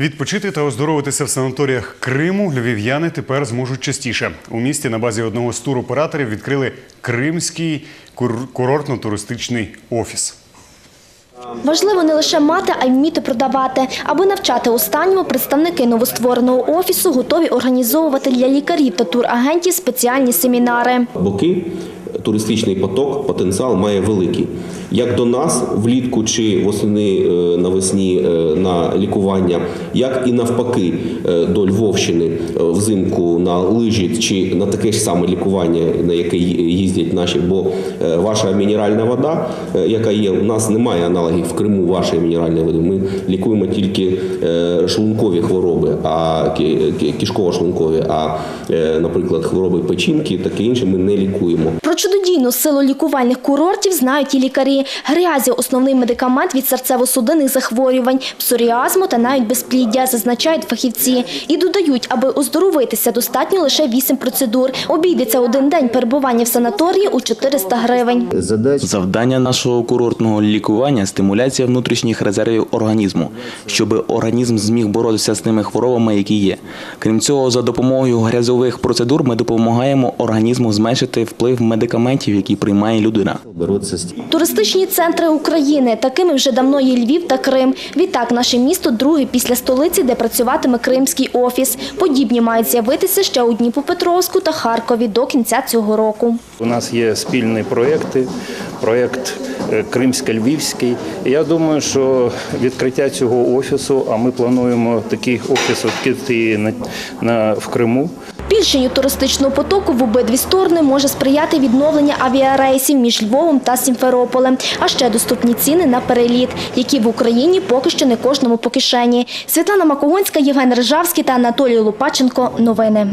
Відпочити та оздоровитися в санаторіях Криму львів'яни тепер зможуть частіше. У місті на базі одного з туроператорів відкрили Кримський курортно-туристичний офіс. Важливо не лише мати, а й вміти продавати. Аби навчати останньому, представники новоствореного офісу готові організовувати для лікарів та турагентів спеціальні семінари. боки. Туристичний поток, потенціал має великий. Як до нас влітку чи восени е, навесні е, на лікування, як і навпаки е, до Львовщини взимку на лижі чи на таке ж саме лікування, на яке їздять наші. Бо ваша мінеральна вода, яка є, у нас немає аналогів в Криму вашої мінеральної води. Ми лікуємо тільки шлункові хвороби, а кишково-шлункові, а, наприклад, хвороби печінки, таке інше ми не лікуємо. Про чудодійну силу лікувальних курортів знають і лікарі. Грязі – основний медикамент від серцево-судинних захворювань, псоріазму та навіть безпліддя, зазначають фахівці. І додають, аби оздоровитися, достатньо лише 8 процедур. Обійдеться один день перебування в санаторії у 400 гривень. Завдання нашого курортного лікування стимуляція внутрішніх резервів організму, щоб організм зміг боротися з тими хворобами, які є. Крім цього, за допомогою грязових процедур ми допомагаємо організму зменшити вплив медикаментів, які приймає людина. Туристичні центри України. Такими вже давно є Львів та Крим. Відтак, наше місто друге після столиці, де працюватиме Кримський офіс. Подібні мають з'явитися ще у Дніпропетровську та Харкові до кінця цього року. У нас є спільні проєкти, проєкт е, Кримсько-Львівський. Я думаю, що відкриття цього офісу, а ми плануємо такий офіс відкрити на, на, в Криму. Збільшенню туристичного потоку в обидві сторони може сприяти відновлення авіарейсів між Львовом та Сімферополем, а ще доступні ціни на переліт, які в Україні поки що не кожному по кишені. Світлана Макогонська, Євген Рижавський та Анатолій Лупаченко. Новини.